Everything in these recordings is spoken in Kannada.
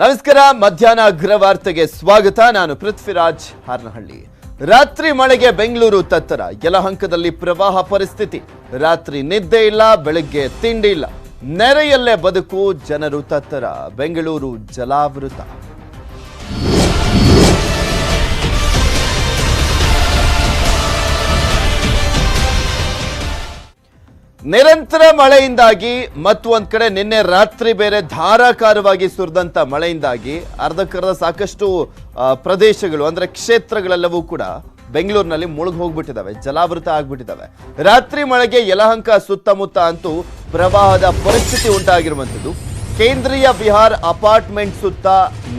ನಮಸ್ಕಾರ, ಮಧ್ಯಾಹ್ನ ಅಗ್ರವಾರ್ತೆಗೆ ಸ್ವಾಗತ. ನಾನು ಪೃಥ್ವಿರಾಜ್ ಹಾರನಹಳ್ಳಿ. ರಾತ್ರಿ ಮಳೆಗೆ ಬೆಂಗಳೂರು ತತ್ತರ. ಯಲಹಂಕದಲ್ಲಿ ಪ್ರವಾಹ ಪರಿಸ್ಥಿತಿ. ರಾತ್ರಿ ನಿದ್ದೆ ಇಲ್ಲ, ಬೆಳಗ್ಗೆ ತಿಂಡಿ ಇಲ್ಲ. ನೆರೆಯಲ್ಲೇ ಬದುಕು, ಜನರು ತತ್ತರ. ಬೆಂಗಳೂರು ಜಲಾವೃತ. ನಿರಂತರ ಮಳೆಯಿಂದಾಗಿ ಮತ್ತು ಒಂದ್ ಕಡೆ ನಿನ್ನೆ ರಾತ್ರಿ ಬೇರೆ ಧಾರಾಕಾರವಾಗಿ ಸುರಿದಂತ ಮಳೆಯಿಂದಾಗಿ ಅರ್ಧಕ್ಕರ್ಧ ಸಾಕಷ್ಟು ಪ್ರದೇಶಗಳು ಅಂದ್ರೆ ಕ್ಷೇತ್ರಗಳೆಲ್ಲವೂ ಕೂಡ ಬೆಂಗಳೂರಿನಲ್ಲಿ ಮುಳುಗ್ ಹೋಗ್ಬಿಟ್ಟಿದ್ದಾವೆ ಜಲಾವೃತ ಆಗ್ಬಿಟ್ಟಿದ್ದಾವೆ ರಾತ್ರಿ ಮಳೆಗೆ ಯಲಹಂಕ ಸುತ್ತಮುತ್ತ ಅಂತೂ ಪ್ರವಾಹದ ಪರಿಸ್ಥಿತಿ ಉಂಟಾಗಿರುವಂಥದ್ದು. ಕೇಂದ್ರೀಯ ಬಿಹಾರ್ ಅಪಾರ್ಟ್ಮೆಂಟ್ ಸುತ್ತ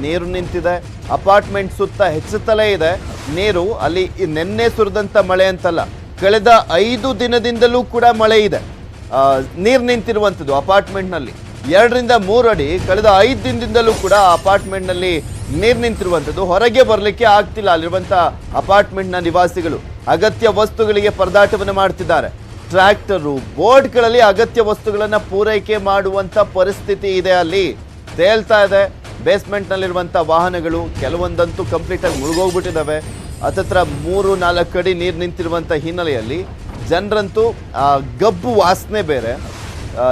ನೀರು ನಿಂತಿದೆ, ಅಪಾರ್ಟ್ಮೆಂಟ್ ಸುತ್ತ ಹೆಚ್ಚುತ್ತಲೇ ಇದೆ, ನೀರು ಅಲ್ಲಿ ನಿನ್ನೆ ಸುರಿದಂತ ಮಳೆ ಅಂತಲ್ಲ. ಕಳೆದ ಐದು ದಿನದಿಂದಲೂ ಕೂಡ ಮಳೆ ಇದೆ. ನೀರು ನಿಂತಿರುವಂಥದ್ದು ಅಪಾರ್ಟ್ಮೆಂಟ್ನಲ್ಲಿ. ಎರಡರಿಂದ ಮೂರು ಅಡಿ, ಕಳೆದ ಐದು ದಿನದಿಂದಲೂ ಕೂಡ ಅಪಾರ್ಟ್ಮೆಂಟ್ನಲ್ಲಿ ನೀರು ನಿಂತಿರುವಂಥದ್ದು. ಹೊರಗೆ ಬರಲಿಕ್ಕೆ ಆಗ್ತಿಲ್ಲ ಅಲ್ಲಿರುವಂಥ ಅಪಾರ್ಟ್ಮೆಂಟ್ನ ನಿವಾಸಿಗಳು. ಅಗತ್ಯ ವಸ್ತುಗಳಿಗೆ ಪರದಾಟವನ್ನು ಮಾಡ್ತಿದ್ದಾರೆ. ಟ್ರ್ಯಾಕ್ಟರು, ಬೋಟ್ಗಳಲ್ಲಿ ಅಗತ್ಯ ವಸ್ತುಗಳನ್ನು ಪೂರೈಕೆ ಮಾಡುವಂಥ ಪರಿಸ್ಥಿತಿ ಇದೆ ಅಲ್ಲಿ. ತೇಲ್ತಾ ಇದೆ. ಬೇಸ್ಮೆಂಟ್ನಲ್ಲಿರುವಂಥ ವಾಹನಗಳು ಕೆಲವೊಂದಂತೂ ಕಂಪ್ಲೀಟಾಗಿ ಮುಳುಗೋಗ್ಬಿಟ್ಟಿದ್ದಾವೆ. ಹತ್ತತ್ರ ಮೂರು ನಾಲ್ಕು ಅಡಿ ನೀರು ನಿಂತಿರುವಂಥ ಹಿನ್ನೆಲೆಯಲ್ಲಿ ಜನರಂತೂ ಗಬ್ಬು ವಾಸನೆ ಬೇರೆ.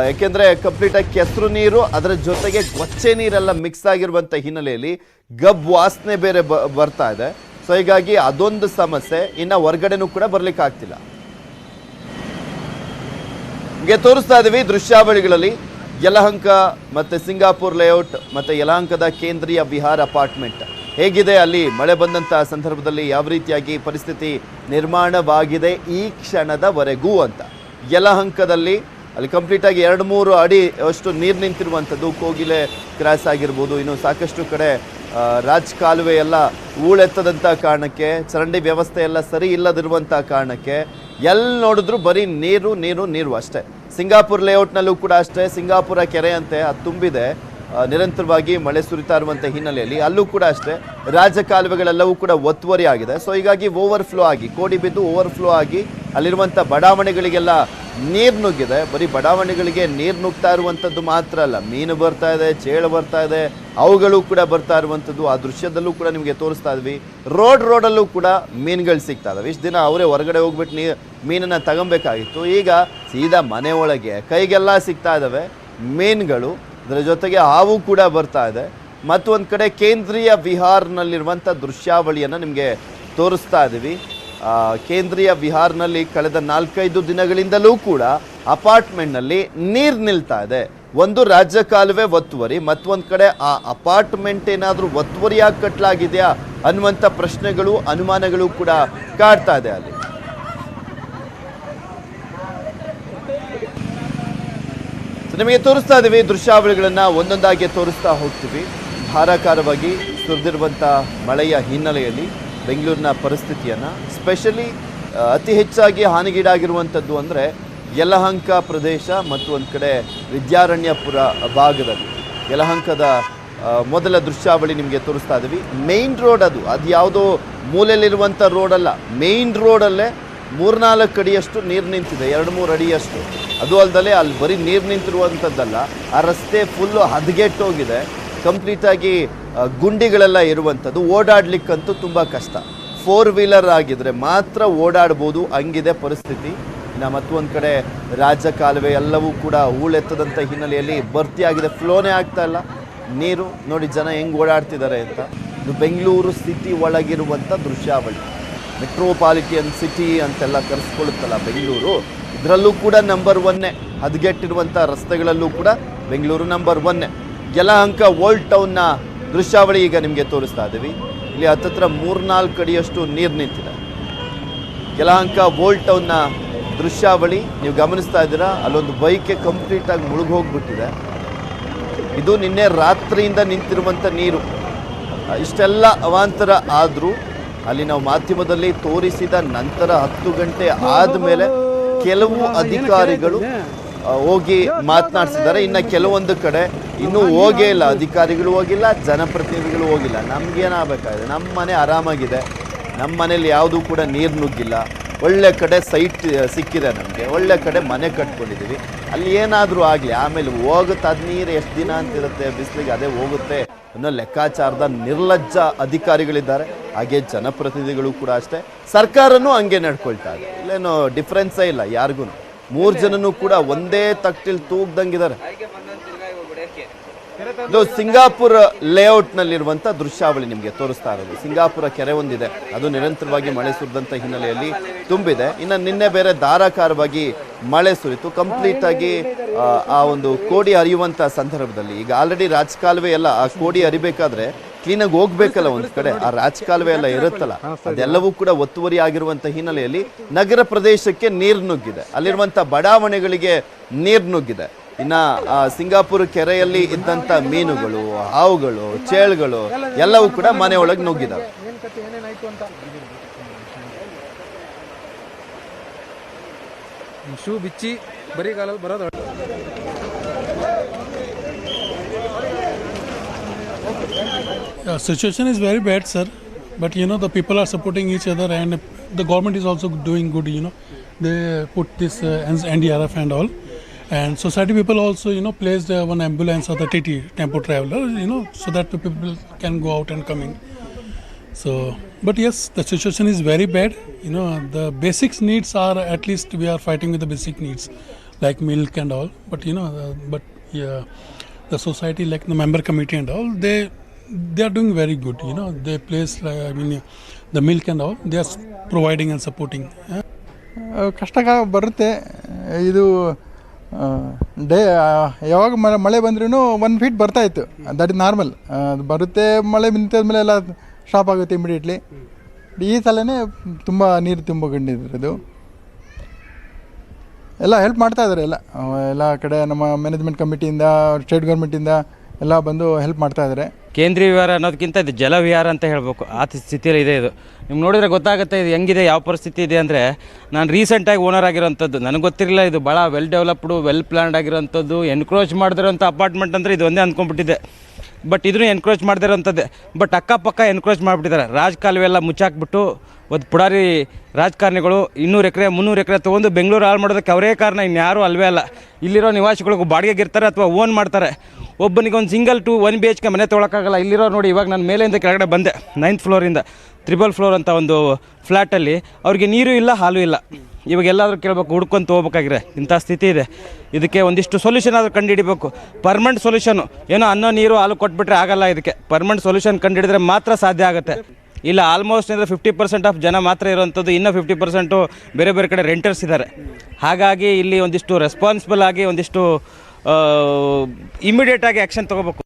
ಯಾಕೆಂದರೆ ಕಂಪ್ಲೀಟಾಗಿ ಕೆಸರು ನೀರು, ಅದರ ಜೊತೆಗೆ ಗೊಚ್ಚೆ ನೀರೆಲ್ಲ ಮಿಕ್ಸ್ ಆಗಿರುವಂಥ ಹಿನ್ನೆಲೆಯಲ್ಲಿ ಗಬ್ಬು ವಾಸನೆ ಬೇರೆ ಬರ್ತಾ ಇದೆ. ಸೊ ಹೀಗಾಗಿ ಅದೊಂದು ಸಮಸ್ಯೆ, ಇನ್ನು ಹೊರಗಡೆನೂ ಕೂಡ ಬರಲಿಕ್ಕೆ ಆಗ್ತಿಲ್ಲ. ನಿಮಗೆ ತೋರಿಸ್ತಾ ಇದ್ದೀವಿ ದೃಶ್ಯಾವಳಿಗಳಲ್ಲಿ. ಯಲಹಂಕ ಮತ್ತು ಸಿಂಗಾಪುರ್ ಲೇಔಟ್ ಮತ್ತು ಯಲಹಂಕದ ಕೇಂದ್ರೀಯ ವಿಹಾರ ಅಪಾರ್ಟ್ಮೆಂಟ್ ಹೇಗಿದೆ? ಅಲ್ಲಿ ಮಳೆ ಬಂದಂತ ಸಂದರ್ಭದಲ್ಲಿ ಯಾವ ರೀತಿಯಾಗಿ ಪರಿಸ್ಥಿತಿ ನಿರ್ಮಾಣವಾಗಿದೆ ಈ ಕ್ಷಣದವರೆಗೂ ಅಂತ. ಯಲಹಂಕದಲ್ಲಿ ಅಲ್ಲಿ ಕಂಪ್ಲೀಟ್ ಆಗಿ ಎರಡು ಮೂರು ಅಡಿ ಅಷ್ಟು ನೀರು ನಿಂತಿರುವಂಥದ್ದು. ಕೋಗಿಲೆ ಕ್ರಾಸ್ ಆಗಿರ್ಬೋದು, ಇನ್ನು ಸಾಕಷ್ಟು ಕಡೆ ರಾಜ್ ಕಾಲುವೆ ಎಲ್ಲ ಊಳೆತ್ತದಂಥ ಕಾರಣಕ್ಕೆ, ಚರಂಡಿ ವ್ಯವಸ್ಥೆ ಎಲ್ಲ ಸರಿ ಇಲ್ಲದಿರುವಂಥ ಕಾರಣಕ್ಕೆ ಎಲ್ಲಿ ನೋಡಿದ್ರು ಬರೀ ನೀರು ನೀರು ನೀರು ಅಷ್ಟೇ. ಸಿಂಗಾಪುರ್ ಲೇಔಟ್ನಲ್ಲೂ ಕೂಡ ಅಷ್ಟೇ. ಸಿಂಗಾಪುರ ಕೆರೆ ಅಂತೆ ಅದು ತುಂಬಿದೆ. ನಿರಂತರವಾಗಿ ಮಳೆ ಸುರಿತಾ ಇರುವಂಥ ಹಿನ್ನೆಲೆಯಲ್ಲಿ ಅಲ್ಲೂ ಕೂಡ ಅಷ್ಟೇ ರಾಜಕಾಲುವೆಗಳೆಲ್ಲವೂ ಕೂಡ ಒತ್ತುವರಿ ಆಗಿದೆ ಸೊ ಹೀಗಾಗಿ ಓವರ್ಫ್ಲೋ ಆಗಿ, ಕೋಡಿ ಬಿದ್ದು ಓವರ್ಫ್ಲೋ ಆಗಿ ಅಲ್ಲಿರುವಂಥ ಬಡಾವಣೆಗಳಿಗೆಲ್ಲ ನೀರು ನುಗ್ಗಿದೆ. ಬರೀ ಬಡಾವಣೆಗಳಿಗೆ ನೀರು ನುಗ್ತಾ ಇರುವಂಥದ್ದು ಮಾತ್ರ ಅಲ್ಲ, ಮೀನು ಬರ್ತಾ ಇದೆ, ಚೇಳು ಬರ್ತಾ ಇದೆ, ಅವುಗಳು ಕೂಡ ಬರ್ತಾ ಇರುವಂಥದ್ದು ಆ ದೃಶ್ಯದಲ್ಲೂ ಕೂಡ ನಿಮಗೆ ತೋರಿಸ್ತಾ ಇದ್ವಿ. ರೋಡ್ ರೋಡಲ್ಲೂ ಕೂಡ ಮೀನುಗಳು ಸಿಗ್ತಾ ಇದಾವೆ. ಇಷ್ಟು ದಿನ ಅವರೇ ಹೊರಗಡೆ ಹೋಗ್ಬಿಟ್ಟು ನೀ, ಮೀನನ್ನು ತಗೊಬೇಕಾಗಿತ್ತು. ಈಗ ಸೀದಾ ಮನೆ ಕೈಗೆಲ್ಲ ಸಿಗ್ತಾ ಇದ್ದಾವೆ ಮೀನುಗಳು. ಅದರ ಜೊತೆಗೆ ಹಾವು ಕೂಡ ಬರ್ತಾ ಇದೆ. ಮತ್ತು ಒಂದು ಕಡೆ ಕೇಂದ್ರೀಯ ವಿಹಾರ್ನಲ್ಲಿರುವಂಥ ದೃಶ್ಯಾವಳಿಯನ್ನು ನಿಮಗೆ ತೋರಿಸ್ತಾ ಇದ್ದೀವಿ ಕೇಂದ್ರೀಯ ವಿಹಾರ್ನಲ್ಲಿ ಕಳೆದ ನಾಲ್ಕೈದು ದಿನಗಳಿಂದಲೂ ಕೂಡ ಅಪಾರ್ಟ್ಮೆಂಟ್ನಲ್ಲಿ ನೀರು ನಿಲ್ತಾ ಇದೆ. ಒಂದು ರಾಜ್ಯ ಕಾಲುವೆ ಒತ್ತುವರಿ, ಮತ್ತೊಂದು ಕಡೆ ಆ ಅಪಾರ್ಟ್ಮೆಂಟ್ ಏನಾದರೂ ಒತ್ತುವರಿಯಾಗಿ ಕಟ್ಟಲಾಗಿದೆಯಾ ಅನ್ನುವಂಥ ಪ್ರಶ್ನೆಗಳು, ಅನುಮಾನಗಳು ಕೂಡ ಕಾಡ್ತಾ ಇದೆ ಅಲ್ಲಿ. ನಿಮಗೆ ತೋರಿಸ್ತಾ ಇದ್ದೀವಿ, ದೃಶ್ಯಾವಳಿಗಳನ್ನು ಒಂದೊಂದಾಗಿ ತೋರಿಸ್ತಾ ಹೋಗ್ತೀವಿ. ಧಾರಾಕಾರವಾಗಿ ಸುರಿದಿರುವಂಥ ಮಳೆಯ ಹಿನ್ನೆಲೆಯಲ್ಲಿ ಬೆಂಗಳೂರಿನ ಪರಿಸ್ಥಿತಿಯನ್ನು ಸ್ಪೆಷಲಿ ಅತಿ ಹೆಚ್ಚಾಗಿ ಹಾನಿಗೀಡಾಗಿರುವಂಥದ್ದು ಅಂದರೆ ಯಲಹಂಕ ಪ್ರದೇಶ ಮತ್ತು ಒಂದು ಕಡೆ ವಿದ್ಯಾರಣ್ಯಪುರ ಭಾಗದಲ್ಲಿ. ಯಲಹಂಕದ ಮೊದಲ ದೃಶ್ಯಾವಳಿ ನಿಮಗೆ ತೋರಿಸ್ತಾ ಇದ್ದೀವಿ. ಮೇಯ್ನ್ ರೋಡ್ ಅದು. ಅದು ಯಾವುದೋ ಮೂಲೆಯಲ್ಲಿರುವಂಥ ರೋಡಲ್ಲ ಮೇಯ್ನ್ ರೋಡಲ್ಲೇ ಮೂರ್ನಾಲ್ಕು ಅಡಿಯಷ್ಟು ನೀರು ನಿಂತಿದೆ, ಎರಡು ಮೂರು ಅಡಿಯಷ್ಟು. ಅದು ಅಲ್ಲದೆ ಅಲ್ಲಿ ಬರೀ ನೀರು ನಿಂತಿರುವಂಥದ್ದಲ್ಲ ಆ ರಸ್ತೆ ಫುಲ್ಲು ಹದಗೆಟ್ಟೋಗಿದೆ ಕಂಪ್ಲೀಟಾಗಿ ಗುಂಡಿಗಳೆಲ್ಲ ಇರುವಂಥದ್ದು ಓಡಾಡಲಿಕ್ಕಂತೂ ತುಂಬ ಕಷ್ಟ. ಫೋರ್ ವೀಲರ್ ಆಗಿದ್ರೆ ಮಾತ್ರ ಓಡಾಡ್ಬೋದು, ಹಂಗಿದೆ ಪರಿಸ್ಥಿತಿ. ಇನ್ನು ಮತ್ತೊಂದು ಕಡೆ ರಾಜ ಕಾಲುವೆ ಎಲ್ಲವೂ ಕೂಡ ಹೂಳೆತ್ತದಂಥ ಹಿನ್ನೆಲೆಯಲ್ಲಿ ಭರ್ತಿಯಾಗಿದೆ ಫ್ಲೋನೇ ಆಗ್ತಾ ಇಲ್ಲ. ನೀರು, ನೋಡಿ ಜನ ಹೆಂಗೆ ಓಡಾಡ್ತಿದ್ದಾರೆ ಅಂತ. ಇದು ಬೆಂಗಳೂರು ಸಿಟಿ ಒಳಗಿರುವಂಥ ದೃಶ್ಯಾವಳಿ. ಮೆಟ್ರೋಪಾಲಿಟಿಯನ್ ಸಿಟಿ ಅಂತೆಲ್ಲ ಕರೆಸ್ಕೊಳ್ಳುತ್ತಲ್ಲ ಬೆಂಗಳೂರು, ಇದರಲ್ಲೂ ಕೂಡ ನಂಬರ್ ಒನ್ನೇ ಹದಗೆಟ್ಟಿರುವಂಥ ರಸ್ತೆಗಳಲ್ಲೂ ಕೂಡ ಬೆಂಗಳೂರು ನಂಬರ್ ಒನ್ನೇ ಯಲಹಂಕ ಓಲ್ಡ್ ಟೌನ್ನ ದೃಶ್ಯಾವಳಿ ಈಗ ನಿಮಗೆ ತೋರಿಸ್ತಾ ಇದ್ದೀವಿ. ಇಲ್ಲಿ ಹತ್ತತ್ರ ಮೂರ್ನಾಲ್ಕು ಅಡಿಯಷ್ಟು ನೀರು ನಿಂತಿದೆ. ಯಲಹಂಕ ಓಲ್ಡ್ ಟೌನ್ನ ದೃಶ್ಯಾವಳಿ, ನೀವು ಗಮನಿಸ್ತಾ ಇದ್ದೀರಾ? ಅಲ್ಲೊಂದು ಬೈಕೆ ಕಂಪ್ಲೀಟಾಗಿ ಮುಳುಗೋಗ್ಬಿಟ್ಟಿದೆ ಇದು ನಿನ್ನೆ ರಾತ್ರಿಯಿಂದ ನಿಂತಿರುವಂಥ ನೀರು. ಇಷ್ಟೆಲ್ಲ ಅವಾಂತರ ಆದರೂ ಅಲ್ಲಿ ನಾವು ಮಾಧ್ಯಮದಲ್ಲಿ ತೋರಿಸಿದ ನಂತರ ಹತ್ತು ಗಂಟೆ ಆದಮೇಲೆ ಕೆಲವು ಅಧಿಕಾರಿಗಳು ಹೋಗಿ ಮಾತನಾಡಿಸಿದ್ದಾರೆ. ಇನ್ನು ಕೆಲವೊಂದು ಕಡೆ ಇನ್ನೂ ಹೋಗೇ ಇಲ್ಲ. ಅಧಿಕಾರಿಗಳು ಹೋಗಿಲ್ಲ, ಜನಪ್ರತಿನಿಧಿಗಳು ಹೋಗಿಲ್ಲ. ನಮ್ಗೇನಾಗಬೇಕಾಗಿದೆ? ನಮ್ಮ ಮನೆ ಆರಾಮಾಗಿದೆ. ನಮ್ಮ ಮನೇಲಿ ಯಾವುದೂ ಕೂಡ ನೀರು ನುಗ್ಗಿಲ್ಲ. ಒಳ್ಳೆ ಕಡೆ ಸೈಟ್ ಸಿಕ್ಕಿದೆ ನಮಗೆ. ಒಳ್ಳೆ ಕಡೆ ಮನೆ ಕಟ್ಕೊಂಡಿದ್ದೀವಿ ಅಲ್ಲಿ ಏನಾದರೂ ಆಗಲಿ, ಆಮೇಲೆ ಹೋಗುತ್ತೆ ಅದು ನೀರು ಎಷ್ಟು ದಿನ ಅಂತಿರುತ್ತೆ, ಬಿಸಿಲಿಗೆ ಅದೇ ಹೋಗುತ್ತೆ ಅನ್ನೋ ಲೆಕ್ಕಾಚಾರದ ನಿರ್ಲಜ್ಜ ಅಧಿಕಾರಿಗಳಿದ್ದಾರೆ. ಹಾಗೆ ಜನಪ್ರತಿನಿಧಿಗಳು ಕೂಡ ಅಷ್ಟೇ. ಸರ್ಕಾರನೂ ಹಂಗೆ ನಡ್ಕೊಳ್ತಾ ಇದೆ. ಇಲ್ಲೇನೋ ಡಿಫ್ರೆನ್ಸೇ ಇಲ್ಲ ಯಾರಿಗೂ ಮೂರು ಜನನೂ ಕೂಡ ಒಂದೇ ತಟ್ಟಿಲ್ ತೂಗ್ದಂಗಿದ್ದಾರೆ. ಇದು ಸಿಂಗಾಪುರ ಲೇಔಟ್ನಲ್ಲಿರುವಂಥ ದೃಶ್ಯಾವಳಿ ನಿಮಗೆ ತೋರಿಸ್ತಾ ಇರೋದು. ಸಿಂಗಾಪುರ ಕೆರೆ ಒಂದಿದೆ. ಅದು ನಿರಂತರವಾಗಿ ಮಳೆ ಸುರಿದಂಥ ಹಿನ್ನೆಲೆಯಲ್ಲಿ ತುಂಬಿದೆ. ಇನ್ನು ನಿನ್ನೆ ಬೇರೆ ಧಾರಾಕಾರವಾಗಿ ಮಳೆ ಸುರಿತು. ಕಂಪ್ಲೀಟ್ ಆಗಿ ಆ, ಒಂದು ಕೋಡಿ ಹರಿಯುವಂಥ ಸಂದರ್ಭದಲ್ಲಿ ಈಗ ಆಲ್ರೆಡಿ ರಾಜಕಾಲುವೆ ಎಲ್ಲ ಆ ಕೋಡಿ ಹರಿಬೇಕಾದ್ರೆ ಕ್ಲೀನಾಗಿ ಹೋಗ್ಬೇಕಲ್ಲ ಒಂದು ಕಡೆ. ಆ ರಾಜಕಾಲುವೆ ಎಲ್ಲ ಇರುತ್ತಲ್ಲ ಅದೆಲ್ಲವೂ ಕೂಡ ಒತ್ತುವರಿ ಆಗಿರುವಂಥ ಹಿನ್ನೆಲೆಯಲ್ಲಿ ನಗರ ಪ್ರದೇಶಕ್ಕೆ ನೀರು ನುಗ್ಗಿದೆ. ಅಲ್ಲಿರುವಂಥ ಬಡಾವಣೆಗಳಿಗೆ ನೀರು ನುಗ್ಗಿದೆ. ಇನ್ನು ಸಿಂಗಾಪುರ್ ಕೆರೆಯಲ್ಲಿ ಇದ್ದಂಥ ಮೀನುಗಳು ಹಾವುಗಳು ಚೇಳುಗಳು ಎಲ್ಲವೂ ಕೂಡ ಮನೆಯೊಳಗೆ ನುಗ್ಗಿದ್ದಾವೆ ಶೂ ಬಿಚ್ಚಿ ಬರೀ ಕಾಲ ಬರೋದು situation is very bad sir but you know the people are supporting each other and the government is also doing good you know they put this N D R F and all and society people also you know placed uh, one ambulance or the TT tempo traveler. You know, so that the people can go out and coming in. So, but yes, the situation is very bad. You know, the basic needs are at least we are fighting with the basic needs, like milk and all. But you know, uh, but yeah, the society like the member committee and all, they they are doing very good. You know, they place like, I mean, the milk and all, they are providing and supporting. ಕಷ್ಟ ಬರುತ್ತೆ ಇದು ಡೇ ಯಾವಾಗ ಮಳೆ ಮಳೆ ಬಂದ್ರೂ ಒನ್ ಫೀಟ್ ಬರ್ತಾ ಇತ್ತು. ದಟ್ ಇಸ್ ನಾರ್ಮಲ್ ಬರುತ್ತೆ, ಮಳೆ ನಿಂತಾದ್ಮೇಲೆ ಎಲ್ಲ ಸ್ಟಾಪ್ ಆಗುತ್ತೆ ಇಮಿಡಿಯೇಟ್ಲಿ ಈ ಸಲನೇ ತುಂಬ ನೀರು ತುಂಬಿಕೊಂಡಿರೋದು. ಎಲ್ಲ ಹೆಲ್ಪ್ ಮಾಡ್ತಾ ಇದ್ದಾರೆ ಎಲ್ಲ. ಎಲ್ಲ ಕಡೆ ನಮ್ಮ ಮ್ಯಾನೇಜ್ಮೆಂಟ್ ಕಮಿಟಿಯಿಂದ ಸ್ಟೇಟ್ ಗೌರ್ಮೆಂಟಿಂದ ಎಲ್ಲ ಬಂದು ಹೆಲ್ಪ್ ಮಾಡ್ತಾ ಇದ್ದಾರೆ ಕೇಂದ್ರೀಯ ವಿಹಾರ ಅನ್ನೋದಕ್ಕಿಂತ ಇದು ಜಲವಿಹಾರ ಅಂತ ಹೇಳಬೇಕು. ಆ ಸ್ಥಿತಿಯಲ್ಲಿ ಇದೆ ಇದು. ನಿಮ್ಗೆ ನೋಡಿದರೆ ಗೊತ್ತಾಗುತ್ತೆ ಇದು ಹೆಂಗಿದೆ, ಯಾವ ಪರಿಸ್ಥಿತಿ ಇದೆ ಅಂದರೆ ನಾನು ರೀಸೆಂಟಾಗಿ ಓನರ್ ಆಗಿರೋಂಥದ್ದು ನನಗೆ ಗೊತ್ತಿರಲಿಲ್ಲ ಇದು. ಭಾಳ ವೆಲ್ ಡೆವಲಪ್ಡು ವೆಲ್ ಪ್ಲ್ಯಾನ್ಡ್ ಆಗಿರೋಂಥದ್ದು ಎನ್ಕ್ರೋಚ್ ಮಾಡಿದಿರೋಂಥ ಅಪಾರ್ಟ್ಮೆಂಟ್ ಅಂದರೆ ಇದು ಒಂದೇ ಅಂದ್ಕೊಂಡ್ಬಿಟ್ಟಿದೆ ಬಟ್ ಇದನ್ನು ಎನ್ಕ್ರೋಚ್ ಮಾಡ್ದಿರೋಂಥದ್ದೇ ಬಟ್ ಅಕ್ಕಪಕ್ಕ ಎನ್ಕ್ರೋಚ್ ಮಾಡಿಬಿಟ್ಟಿದ್ದಾರೆ. ರಾಜಕಾಲುವೆ ಎಲ್ಲ ಮುಚ್ಚಾಕ್ಬಿಟ್ಟು ಒಂದು ಪುಡಾರಿ ರಾಜಕಾರಣಿಗಳು ಇನ್ನೂರು ಎಕರೆ, ಮುನ್ನೂರು ಎಕರೆ ತೊಗೊಂಡು ಬೆಂಗಳೂರು ಹಾಳು ಮಾಡೋದಕ್ಕೆ ಅವರೇ ಕಾರಣ. ಇನ್ಯಾರೂ ಅಲ್ವೇ ಅಲ್ಲ. ಇಲ್ಲಿರೋ ನಿವಾಸಿಗಳಿಗೂ ಬಾಡಿಗೆಗೆ ಇರ್ತಾರೆ ಅಥವಾ ಓನ್ ಮಾಡ್ತಾರೆ. ಒಬ್ಬನಿಗೆ ಒಂದು single two one B H K ಮನೆ ತೊಗೊಳಕ್ಕಾಗಲ್ಲ. ಇಲ್ಲಿರೋ ನೋಡಿ ಇವಾಗ ನಾನು ಮೇಲೆಯಿಂದ ಕೆಳಗಡೆ ಬಂದೆ ನೈನ್ತ್ ಫ್ಲೋರಿಂದ ತ್ರಿಬಲ್ ಫ್ಲೋರ್ ಅಂತ ಒಂದು ಫ್ಲ್ಯಾಟಲ್ಲಿ ಅವ್ರಿಗೆ ನೀರು ಇಲ್ಲ, ಹಾಲು ಇಲ್ಲ. ಇವಾಗ ಎಲ್ಲಾದರೂ ಕೇಳಬೇಕು ಹುಡ್ಕೊಂಡು ಇಂಥ ಸ್ಥಿತಿ ಇದೆ. ಇದಕ್ಕೆ ಒಂದಿಷ್ಟು ಸೊಲ್ಯೂಷನ್ ಆದರೂ ಕಂಡುಹಿಡಿಬೇಕು. ಪರ್ಮನೆಂಟ್ ಸೊಲ್ಯೂಷನು ಏನೋ ಅನ್ನೋ ನೀರು ಹಾಲು ಕೊಟ್ಬಿಟ್ರೆ ಆಗಲ್ಲ ಇದಕ್ಕೆ. ಪರ್ಮನೆಂಟ್ ಸೊಲ್ಯೂಷನ್ ಕಂಡುಹಿಡಿದ್ರೆ ಮಾತ್ರ ಸಾಧ್ಯ ಆಗುತ್ತೆ. ಇಲ್ಲ ಆಲ್ಮೋಸ್ಟ್ ಅಂದರೆ ಫಿಫ್ಟಿ ಪರ್ಸೆಂಟ್ ಆಫ್ ಜನ ಮಾತ್ರ ಇರೋವಂಥದ್ದು, ಇನ್ನೂ ಫಿಫ್ಟಿ ಪರ್ಸೆಂಟು ಬೇರೆ ಬೇರೆ ಕಡೆ ರೆಂಟರ್ಸ್ ಇದ್ದಾರೆ. ಹಾಗಾಗಿ ಇಲ್ಲಿ ಒಂದಿಷ್ಟು ರೆಸ್ಪಾನ್ಸಿಬಲ್ ಆಗಿ ಒಂದಿಷ್ಟು ಇಮಿಡಿಯೇಟಾಗಿ ಆ್ಯಕ್ಷನ್ ತೊಗೋಬೇಕು.